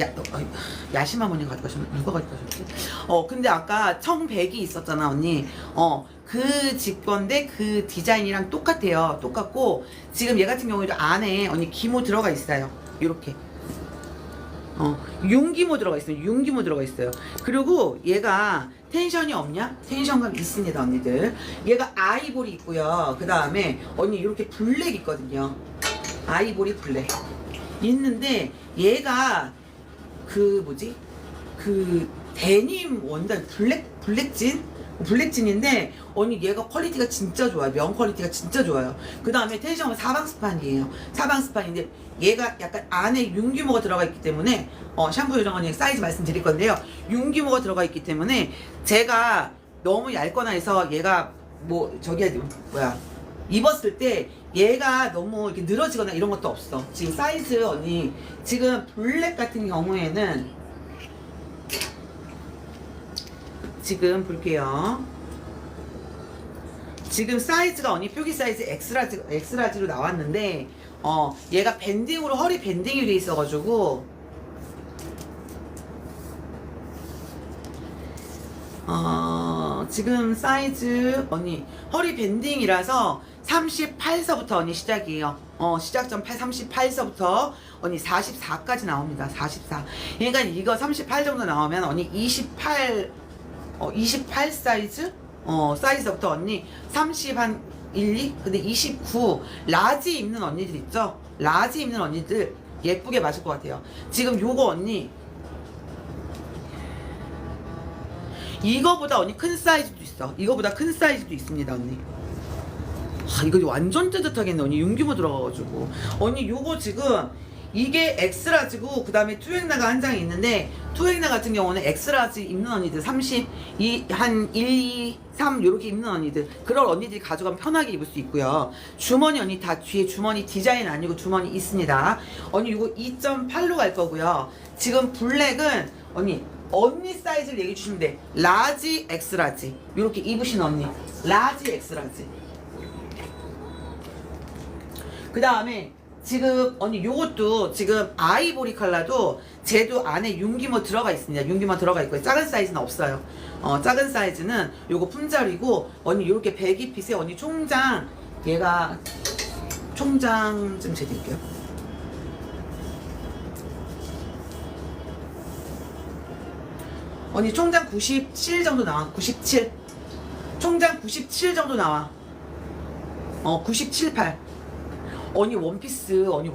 야, 어, 야심 어머니 가져가셨나? 누가 가져가셨지? 어, 근데 아까 청백이 있었잖아, 언니. 어, 그집 건데 그 디자인이랑 똑같아요. 똑같고, 지금 얘 같은 경우에도 안에 언니 기모 들어가 있어요. 이렇게. 어, 융기모 들어가 있어요. 융기모 들어가 있어요. 그리고 얘가 텐션이 없냐? 텐션감 있습니다, 언니들. 얘가 아이보리 있고요. 그 다음에 언니 이렇게 블랙 있거든요. 아이보리 블랙. 있는데 얘가 그 뭐지? 그 데님 원단 블랙 블랙진 블랙진인데 언니 얘가 퀄리티가 진짜 좋아요. 면 퀄리티가 진짜 좋아요. 그 다음에 텐션은 사방 스판이에요. 사방 스판인데 얘가 약간 안에 윤기모가 들어가 있기 때문에 어, 샴푸 요정 언니 사이즈 말씀드릴 건데요. 윤기모가 들어가 있기 때문에 제가 너무 얇거나 해서 얘가 뭐 저기 뭐야 입었을 때 얘가 너무 이렇게 늘어지거나 이런 것도 없어. 지금 사이즈 언니 지금 블랙 같은 경우에는 지금 볼게요. 지금 사이즈가 언니 표기 사이즈 엑스라지 엑스라지로 나왔는데 어 얘가 밴딩으로 허리 밴딩이 돼 있어가지고 어 지금 사이즈 언니 허리 밴딩이라서 38서부터 언니 시작이에요. 어 시작점 8 38서부터 언니 44까지 나옵니다. 44. 그러니까 이거 38 정도 나오면 언니 28 어, 28 사이즈? 어, 사이즈부터 언니 30 한 1, 2? 근데 29 라지 입는 언니들 있죠? 라지 입는 언니들 예쁘게 맞을 것 같아요. 지금 요거 언니 이거보다 언니 큰 사이즈도 있어. 이거보다 큰 사이즈도 있습니다, 언니. 아, 이거 완전 뜨뜻하겠네, 언니. 윤기모 들어가가지고. 언니, 요거 지금, 이게 엑스라지고, 그 다음에 투엑나가 한 장이 있는데, 투엑나 같은 경우는 엑스라지 입는 언니들, 30, 이, 한 1, 2, 3, 요렇게 입는 언니들. 그런 언니들이 가져가면 편하게 입을 수 있고요. 주머니 언니 다 뒤에 주머니 디자인 아니고 주머니 있습니다. 언니, 요거 2.8로 갈 거고요. 지금 블랙은, 언니, 언니 사이즈를 얘기해 주시면 돼. 라지, 엑스라지. 요렇게 입으신 언니. 라지, 엑스라지. 그 다음에 지금 언니 요것도 지금 아이보리 컬러도 쟤도 안에 윤기모 들어가 있습니다. 윤기모 들어가 있고요. 작은 사이즈는 없어요. 어, 작은 사이즈는 요거 품절이고 언니 요렇게 배기핏에 언니 총장 얘가 총장 좀 재드릴게요. 언니 총장 97 정도 나와. 97. 총장 97 정도 나와. 어, 97, 8. 언니 원피스, 언니